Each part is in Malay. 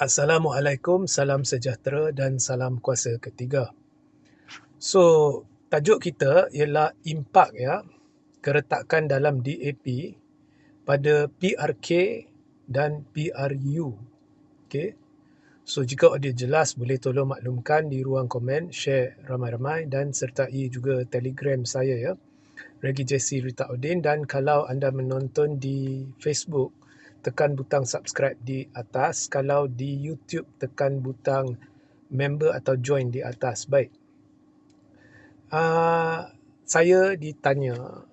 Assalamualaikum, salam sejahtera dan salam kuasa ketiga. So, tajuk kita ialah impak ya, keretakan dalam DAP pada PRK dan PRU. Okay. So, jika audio jelas, boleh tolong maklumkan di ruang komen, share ramai-ramai dan sertai juga telegram saya ya. Regi Jesse Rita Udin dan kalau anda menonton di Facebook, tekan butang subscribe di atas. Kalau di YouTube, tekan butang member atau join di atas. Baik. Uh, saya ditanya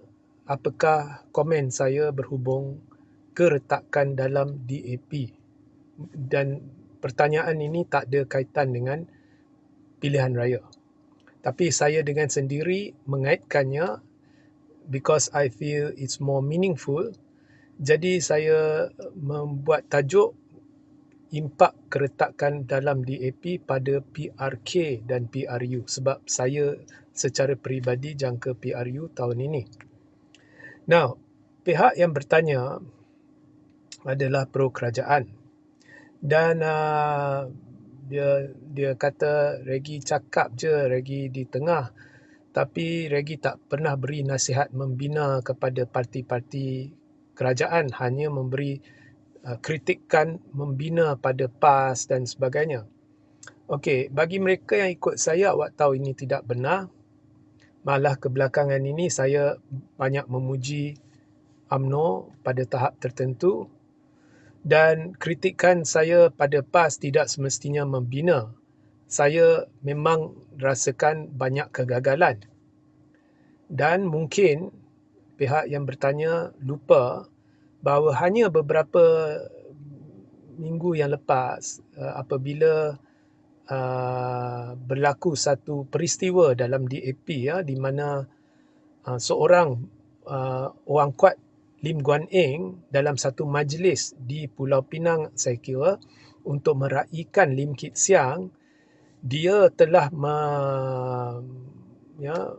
apakah komen saya berhubung keretakan dalam DAP. Dan pertanyaan ini tak ada kaitan dengan pilihan raya. Tapi saya dengan sendiri mengaitkannya because I feel it's more meaningful jadi saya membuat tajuk impak keretakan dalam DAP pada PRK dan PRU sebab saya secara peribadi jangka PRU tahun ini. Now, pihak yang bertanya adalah pro kerajaan. Dan uh, dia dia kata Regi cakap je Regi di tengah tapi Regi tak pernah beri nasihat membina kepada parti-parti kerajaan hanya memberi uh, kritikan membina pada PAS dan sebagainya. Okey, bagi mereka yang ikut saya awak tahu ini tidak benar. Malah kebelakangan ini saya banyak memuji AMNO pada tahap tertentu dan kritikan saya pada PAS tidak semestinya membina. Saya memang rasakan banyak kegagalan. Dan mungkin pihak yang bertanya lupa bahawa hanya beberapa minggu yang lepas uh, apabila uh, berlaku satu peristiwa dalam DAP ya di mana uh, seorang uh, orang kuat Lim Guan Eng dalam satu majlis di Pulau Pinang saya kira untuk meraihkan Lim Kit Siang dia telah me, ya,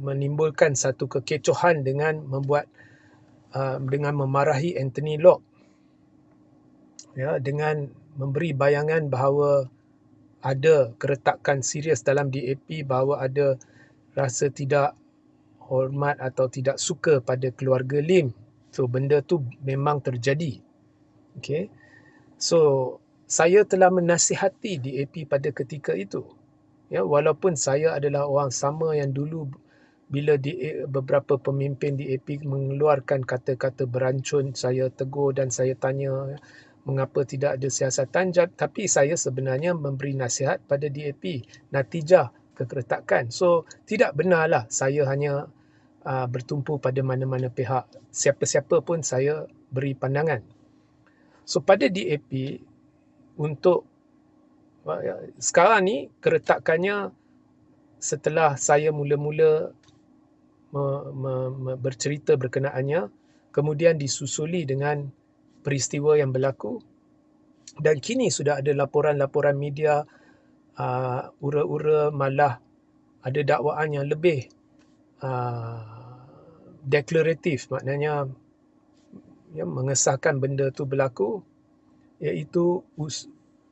menimbulkan satu kekecohan dengan membuat uh, dengan memarahi Anthony Locke. Ya dengan memberi bayangan bahawa ada keretakan serius dalam DAP bahawa ada rasa tidak hormat atau tidak suka pada keluarga Lim. So benda tu memang terjadi. Okey so saya telah menasihati DAP pada ketika itu. Ya walaupun saya adalah orang sama yang dulu bila di, beberapa pemimpin di AP mengeluarkan kata-kata berancun, saya tegur dan saya tanya mengapa tidak ada siasatan. Tapi saya sebenarnya memberi nasihat pada DAP, natijah kekeretakan. So, tidak benarlah saya hanya uh, bertumpu pada mana-mana pihak. Siapa-siapa pun saya beri pandangan. So, pada DAP, untuk uh, sekarang ni keretakannya setelah saya mula-mula bercerita berkenaannya kemudian disusuli dengan peristiwa yang berlaku. Dan kini sudah ada laporan-laporan media uh, ura-ura malah ada dakwaan yang lebih uh, deklaratif. Maknanya ya, mengesahkan benda tu berlaku iaitu us,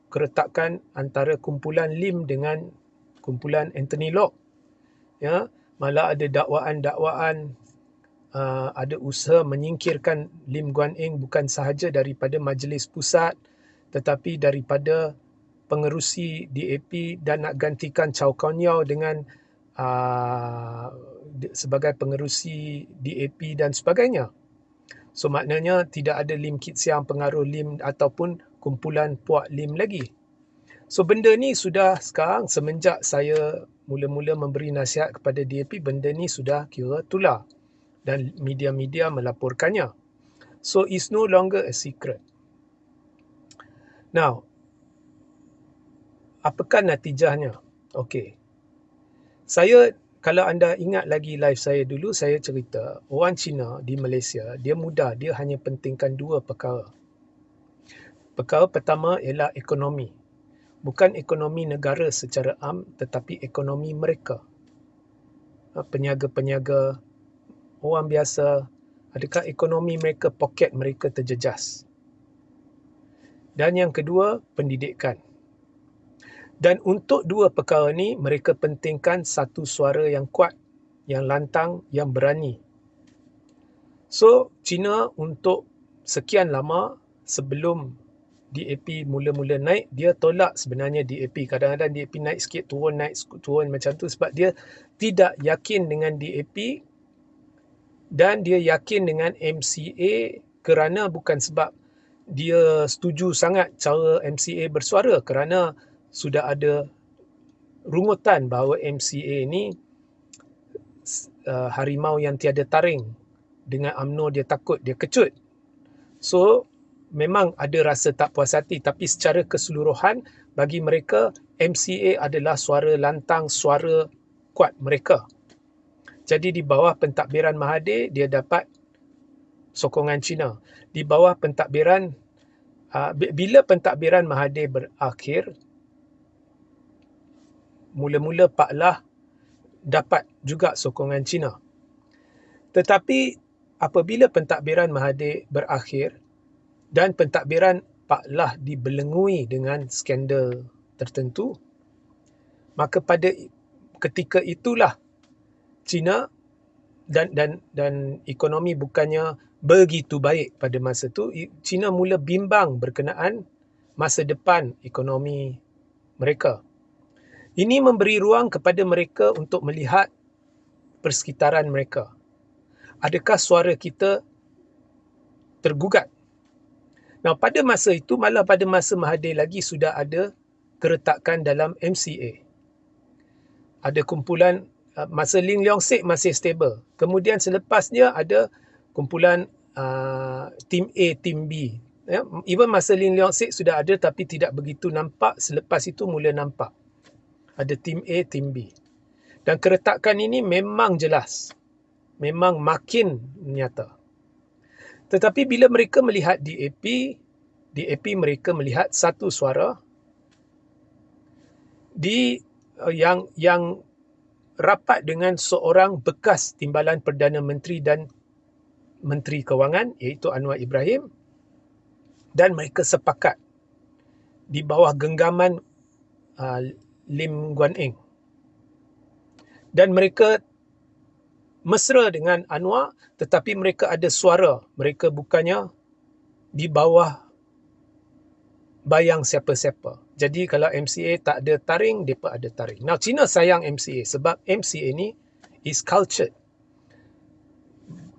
keretakan antara kumpulan Lim dengan kumpulan Anthony Locke. Ya malah ada dakwaan-dakwaan uh, ada usaha menyingkirkan Lim Guan Eng bukan sahaja daripada majlis pusat tetapi daripada pengerusi DAP dan nak gantikan Chow Kon Yao dengan uh, sebagai pengerusi DAP dan sebagainya. So maknanya tidak ada Lim Kit Siang pengaruh Lim ataupun kumpulan Puak Lim lagi. So benda ni sudah sekarang semenjak saya mula-mula memberi nasihat kepada DAP, benda ni sudah kira tular. Dan media-media melaporkannya. So, it's no longer a secret. Now, apakah natijahnya? Okay. Saya, kalau anda ingat lagi live saya dulu, saya cerita orang Cina di Malaysia, dia mudah, dia hanya pentingkan dua perkara. Perkara pertama ialah ekonomi bukan ekonomi negara secara am tetapi ekonomi mereka. Ha, peniaga-peniaga, orang biasa, adakah ekonomi mereka, poket mereka terjejas. Dan yang kedua, pendidikan. Dan untuk dua perkara ini, mereka pentingkan satu suara yang kuat, yang lantang, yang berani. So, China untuk sekian lama sebelum DAP mula-mula naik, dia tolak sebenarnya DAP. Kadang-kadang DAP naik sikit, turun, naik, turun macam tu sebab dia tidak yakin dengan DAP dan dia yakin dengan MCA kerana bukan sebab dia setuju sangat cara MCA bersuara kerana sudah ada rungutan bahawa MCA ini uh, harimau yang tiada taring dengan AMNO dia takut dia kecut so memang ada rasa tak puas hati tapi secara keseluruhan bagi mereka MCA adalah suara lantang suara kuat mereka jadi di bawah pentadbiran Mahathir dia dapat sokongan Cina di bawah pentadbiran uh, bila pentadbiran Mahathir berakhir mula-mula Pak Lah dapat juga sokongan Cina. Tetapi apabila pentadbiran Mahathir berakhir dan pentadbiran Pak Lah dibelengui dengan skandal tertentu, maka pada ketika itulah Cina dan dan dan ekonomi bukannya begitu baik pada masa itu, Cina mula bimbang berkenaan masa depan ekonomi mereka. Ini memberi ruang kepada mereka untuk melihat persekitaran mereka. Adakah suara kita tergugat? Nah, pada masa itu, malah pada masa Mahathir lagi sudah ada keretakan dalam MCA. Ada kumpulan, uh, masa Ling Leong Sek masih stable. Kemudian selepasnya ada kumpulan uh, Team A, Team B. Ya, even masa Ling Leong Sek sudah ada tapi tidak begitu nampak. Selepas itu mula nampak ada tim A, tim B. Dan keretakan ini memang jelas. Memang makin nyata. Tetapi bila mereka melihat DAP, DAP mereka melihat satu suara di uh, yang yang rapat dengan seorang bekas timbalan Perdana Menteri dan Menteri Kewangan iaitu Anwar Ibrahim dan mereka sepakat di bawah genggaman uh, Lim Guan Eng. Dan mereka mesra dengan Anwar tetapi mereka ada suara. Mereka bukannya di bawah bayang siapa-siapa. Jadi kalau MCA tak ada taring, mereka ada taring. Now, China sayang MCA sebab MCA ni is cultured.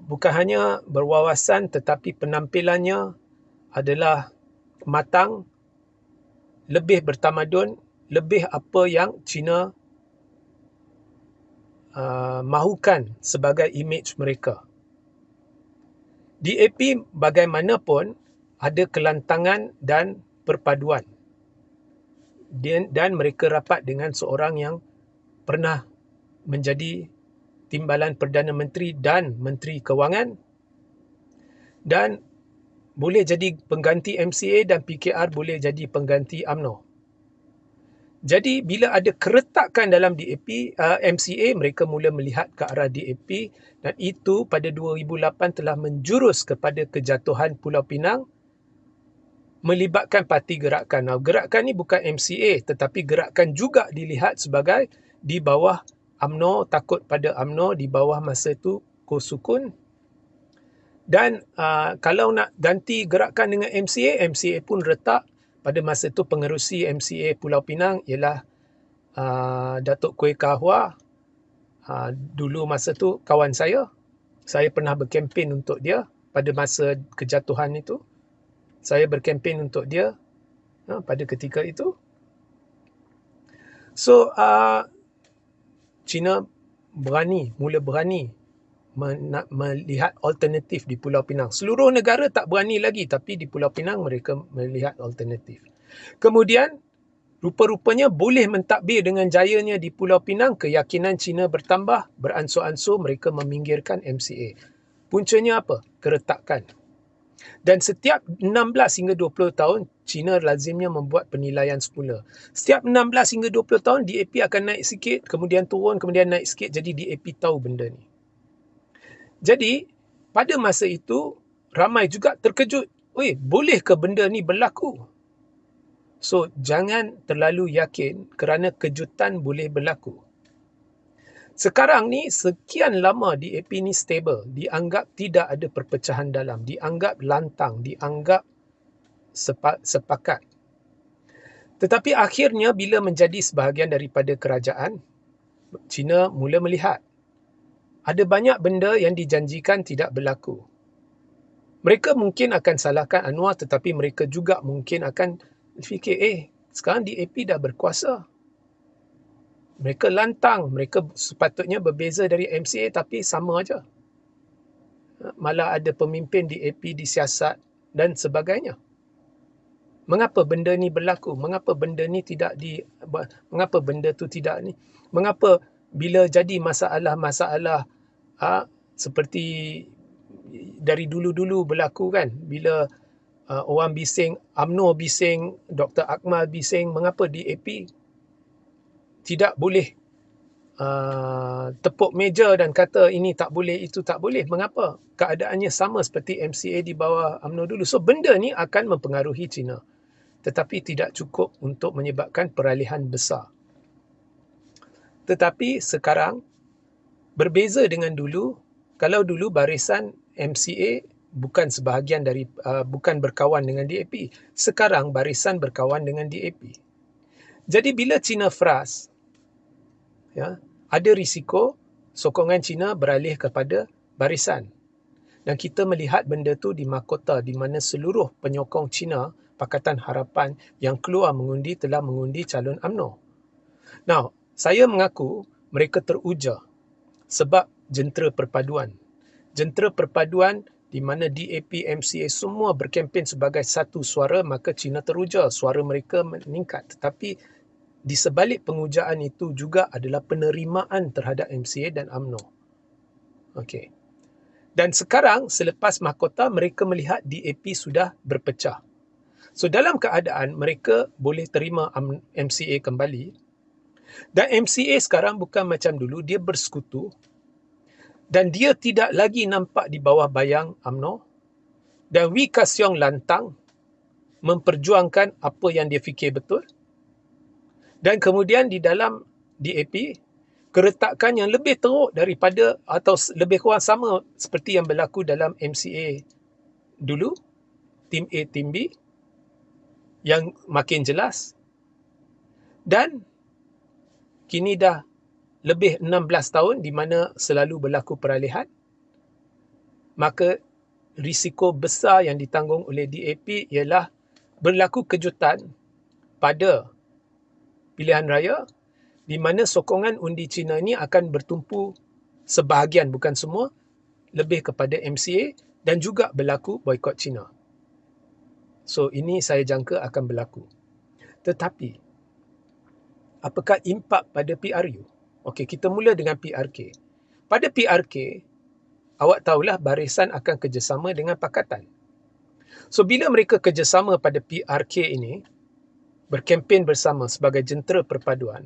Bukan hanya berwawasan tetapi penampilannya adalah matang, lebih bertamadun lebih apa yang China uh, mahukan sebagai image mereka. DAP bagaimanapun ada kelantangan dan perpaduan. Dan, dan mereka rapat dengan seorang yang pernah menjadi timbalan Perdana Menteri dan Menteri Kewangan dan boleh jadi pengganti MCA dan PKR boleh jadi pengganti AMNO. Jadi bila ada keretakan dalam DAP, uh, MCA mereka mula melihat ke arah DAP dan itu pada 2008 telah menjurus kepada kejatuhan Pulau Pinang melibatkan parti gerakan. Now, gerakan ni bukan MCA tetapi gerakan juga dilihat sebagai di bawah AMNO, takut pada AMNO di bawah masa itu Kosukun. Dan uh, kalau nak ganti gerakan dengan MCA, MCA pun retak pada masa itu pengerusi MCA Pulau Pinang ialah uh, Datuk Kuih Kahwa. Uh, dulu masa tu kawan saya. Saya pernah berkempen untuk dia pada masa kejatuhan itu. Saya berkempen untuk dia uh, pada ketika itu. So, uh, China berani, mula berani melihat alternatif di Pulau Pinang. Seluruh negara tak berani lagi tapi di Pulau Pinang mereka melihat alternatif. Kemudian rupa-rupanya boleh mentadbir dengan jayanya di Pulau Pinang keyakinan China bertambah beransur-ansur mereka meminggirkan MCA. Puncanya apa? Keretakan. Dan setiap 16 hingga 20 tahun China lazimnya membuat penilaian semula. Setiap 16 hingga 20 tahun DAP akan naik sikit, kemudian turun, kemudian naik sikit. Jadi DAP tahu benda ni. Jadi pada masa itu ramai juga terkejut. Oi, boleh ke benda ni berlaku? So, jangan terlalu yakin kerana kejutan boleh berlaku. Sekarang ni, sekian lama DAP ni stable. Dianggap tidak ada perpecahan dalam. Dianggap lantang. Dianggap sepakat. Tetapi akhirnya bila menjadi sebahagian daripada kerajaan, China mula melihat ada banyak benda yang dijanjikan tidak berlaku. Mereka mungkin akan salahkan Anwar tetapi mereka juga mungkin akan fikir, eh sekarang DAP dah berkuasa. Mereka lantang, mereka sepatutnya berbeza dari MCA tapi sama aja. Malah ada pemimpin DAP disiasat dan sebagainya mengapa benda ni berlaku mengapa benda ni tidak di mengapa benda tu tidak ni mengapa bila jadi masalah-masalah ha, seperti dari dulu-dulu berlaku kan bila uh, orang bising AMNO bising Dr Akmal bising mengapa DAP tidak boleh uh, tepuk meja dan kata ini tak boleh itu tak boleh? Mengapa? Keadaannya sama seperti MCA di bawah AMNO dulu. So benda ni akan mempengaruhi China. Tetapi tidak cukup untuk menyebabkan peralihan besar. Tetapi sekarang berbeza dengan dulu, kalau dulu barisan MCA bukan sebahagian dari uh, bukan berkawan dengan DAP, sekarang barisan berkawan dengan DAP. Jadi bila China fras ya, ada risiko sokongan China beralih kepada barisan. Dan kita melihat benda tu di Makota di mana seluruh penyokong China Pakatan Harapan yang keluar mengundi telah mengundi calon AMNO. Now, saya mengaku mereka teruja sebab jentera perpaduan. Jentera perpaduan di mana DAP, MCA semua berkempen sebagai satu suara maka China teruja suara mereka meningkat. Tetapi di sebalik pengujaan itu juga adalah penerimaan terhadap MCA dan AMNO. Okey. Dan sekarang selepas mahkota mereka melihat DAP sudah berpecah. So dalam keadaan mereka boleh terima MCA kembali dan MCA sekarang bukan macam dulu. Dia bersekutu. Dan dia tidak lagi nampak di bawah bayang AMNO dan Wee Ka Siong lantang memperjuangkan apa yang dia fikir betul. Dan kemudian di dalam DAP keretakan yang lebih teruk daripada atau lebih kurang sama seperti yang berlaku dalam MCA dulu tim A tim B yang makin jelas. Dan kini dah lebih 16 tahun di mana selalu berlaku peralihan maka risiko besar yang ditanggung oleh DAP ialah berlaku kejutan pada pilihan raya di mana sokongan undi Cina ini akan bertumpu sebahagian bukan semua lebih kepada MCA dan juga berlaku boykot Cina. So ini saya jangka akan berlaku. Tetapi apakah impak pada PRU? Okey, kita mula dengan PRK. Pada PRK, awak tahulah barisan akan kerjasama dengan pakatan. So bila mereka kerjasama pada PRK ini, berkempen bersama sebagai jentera perpaduan,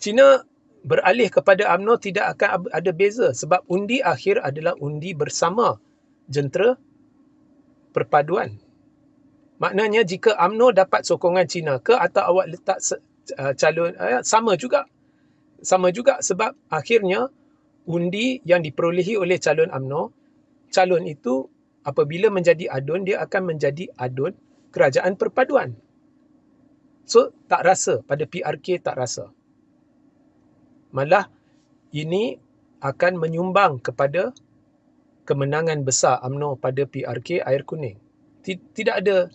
China beralih kepada UMNO tidak akan ada beza sebab undi akhir adalah undi bersama jentera perpaduan. Maknanya jika AMNO dapat sokongan Cina ke atau awak letak uh, calon uh, sama juga. Sama juga sebab akhirnya undi yang diperolehi oleh calon AMNO, calon itu apabila menjadi adun dia akan menjadi adun kerajaan perpaduan. So tak rasa pada PRK tak rasa. Malah ini akan menyumbang kepada kemenangan besar AMNO pada PRK air kuning. Tidak ada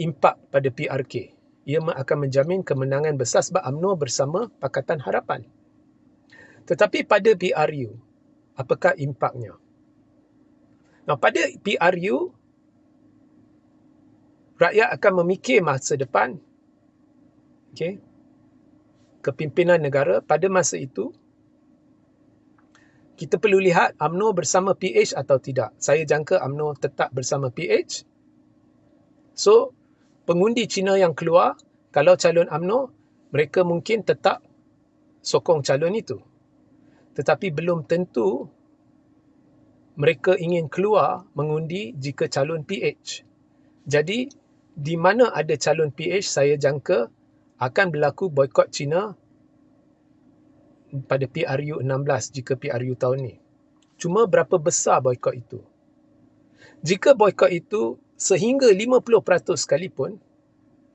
impak pada PRK. Ia akan menjamin kemenangan besar sebab AMNO bersama Pakatan Harapan. Tetapi pada PRU, apakah impaknya? Nah, pada PRU, rakyat akan memikir masa depan okay, kepimpinan negara pada masa itu kita perlu lihat AMNO bersama PH atau tidak. Saya jangka AMNO tetap bersama PH. So, pengundi Cina yang keluar, kalau calon AMNO, mereka mungkin tetap sokong calon itu. Tetapi belum tentu mereka ingin keluar mengundi jika calon PH. Jadi, di mana ada calon PH saya jangka akan berlaku boykot China pada PRU 16 jika PRU tahun ni. Cuma berapa besar boykot itu? Jika boykot itu sehingga 50% sekalipun,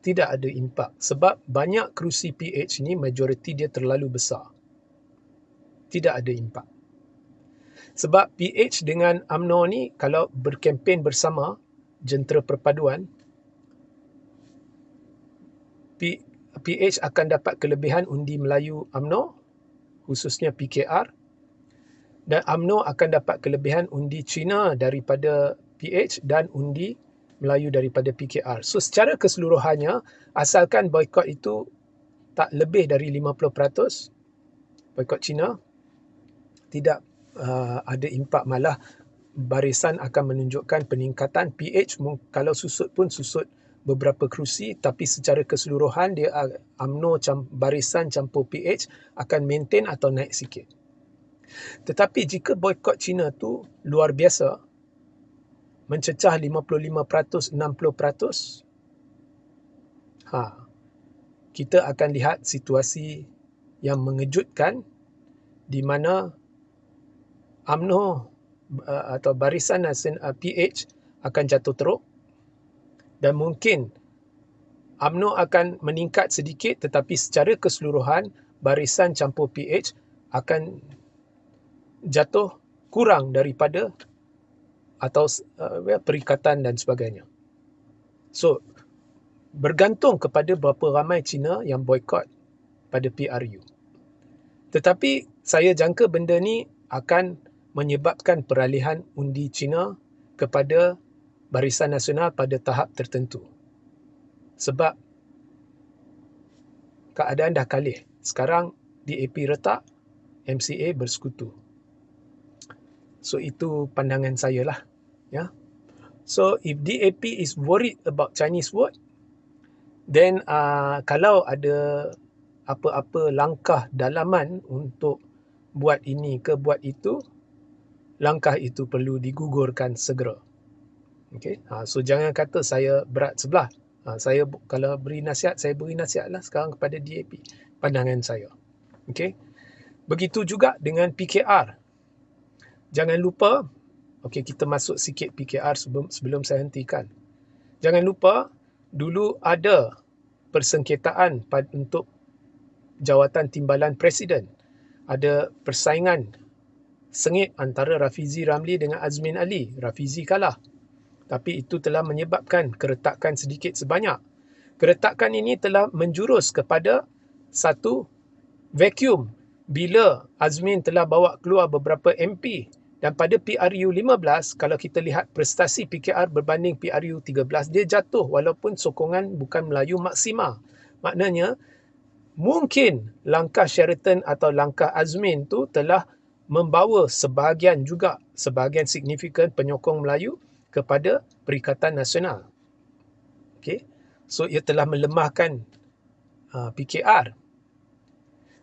tidak ada impak. Sebab banyak kerusi PH ni majoriti dia terlalu besar. Tidak ada impak. Sebab PH dengan UMNO ni kalau berkempen bersama jentera perpaduan, PH akan dapat kelebihan undi Melayu UMNO khususnya PKR dan UMNO akan dapat kelebihan undi China daripada PH dan undi Melayu daripada PKR. So secara keseluruhannya, asalkan boykot itu tak lebih dari 50%, boykot China, tidak uh, ada impak malah barisan akan menunjukkan peningkatan PH kalau susut pun susut beberapa kerusi tapi secara keseluruhan dia UMNO barisan campur PH akan maintain atau naik sikit. Tetapi jika boykot China tu luar biasa, mencecah 55%, 60%, ha, kita akan lihat situasi yang mengejutkan di mana UMNO uh, atau Barisan Nasional uh, PH akan jatuh teruk dan mungkin UMNO akan meningkat sedikit tetapi secara keseluruhan Barisan Campur PH akan jatuh kurang daripada atau uh, perikatan dan sebagainya. So, bergantung kepada berapa ramai Cina yang boykot pada PRU. Tetapi saya jangka benda ni akan menyebabkan peralihan undi Cina kepada Barisan Nasional pada tahap tertentu. Sebab keadaan dah kalih. Sekarang DAP retak, MCA bersekutu. So itu pandangan saya lah. Ya. So if DAP is worried about Chinese vote, then uh, kalau ada apa-apa langkah dalaman untuk buat ini ke buat itu, langkah itu perlu digugurkan segera. Okay. Ha, so jangan kata saya berat sebelah. Ha, saya kalau beri nasihat, saya beri nasihat lah sekarang kepada DAP. Pandangan saya. Okay. Begitu juga dengan PKR jangan lupa okey kita masuk sikit PKR sebelum sebelum saya hentikan. Jangan lupa dulu ada persengketaan untuk jawatan timbalan presiden. Ada persaingan sengit antara Rafizi Ramli dengan Azmin Ali. Rafizi kalah. Tapi itu telah menyebabkan keretakan sedikit sebanyak. Keretakan ini telah menjurus kepada satu vacuum bila Azmin telah bawa keluar beberapa MP dan pada PRU 15, kalau kita lihat prestasi PKR berbanding PRU 13, dia jatuh walaupun sokongan bukan Melayu maksima. Maknanya, mungkin langkah Sheraton atau langkah Azmin tu telah membawa sebahagian juga, sebahagian signifikan penyokong Melayu kepada Perikatan Nasional. Okay? So, ia telah melemahkan uh, PKR.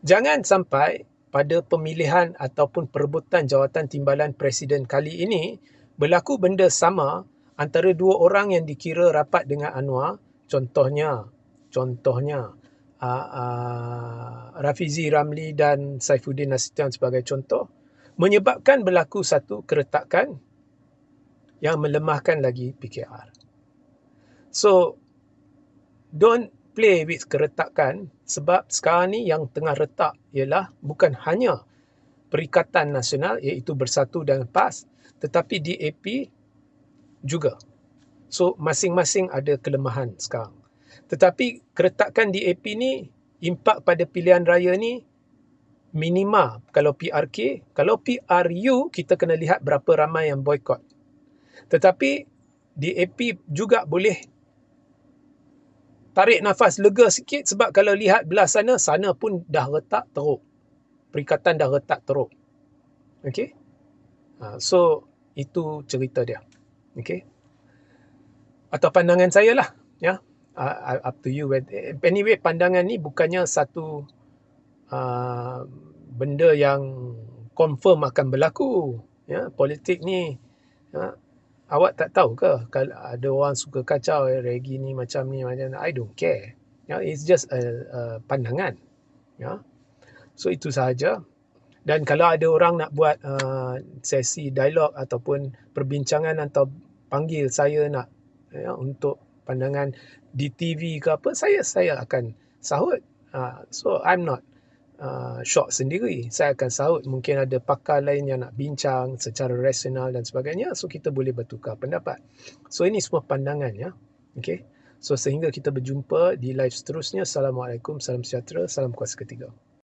Jangan sampai pada pemilihan ataupun perebutan jawatan timbalan presiden kali ini berlaku benda sama antara dua orang yang dikira rapat dengan Anwar. Contohnya contohnya uh, uh, Rafizi Ramli dan Saifuddin Nasution sebagai contoh menyebabkan berlaku satu keretakan yang melemahkan lagi PKR so don't play with keretakan sebab sekarang ni yang tengah retak ialah bukan hanya Perikatan Nasional iaitu Bersatu dan PAS tetapi DAP juga. So masing-masing ada kelemahan sekarang. Tetapi keretakan DAP ni impak pada pilihan raya ni minima kalau PRK, kalau PRU kita kena lihat berapa ramai yang boykot. Tetapi DAP juga boleh tarik nafas lega sikit sebab kalau lihat belah sana, sana pun dah retak teruk. Perikatan dah retak teruk. Okay. Ha, so, itu cerita dia. Okay. Atau pandangan saya lah. Ya. Uh, up to you. Anyway, pandangan ni bukannya satu uh, benda yang confirm akan berlaku. Ya. Politik ni uh, awak tak tahu ke kalau ada orang suka kacau eh, Regi ni macam ni macam ni. I don't care. Ya, it's just a, a pandangan. Ya. So itu sahaja. Dan kalau ada orang nak buat uh, sesi dialog ataupun perbincangan atau panggil saya nak ya, untuk pandangan di TV ke apa, saya saya akan sahut. Uh, so I'm not uh, shock sendiri. Saya akan sahut mungkin ada pakar lain yang nak bincang secara rasional dan sebagainya. So kita boleh bertukar pendapat. So ini semua pandangan ya. Okay. So sehingga kita berjumpa di live seterusnya. Assalamualaikum, salam sejahtera, salam kuasa ketiga.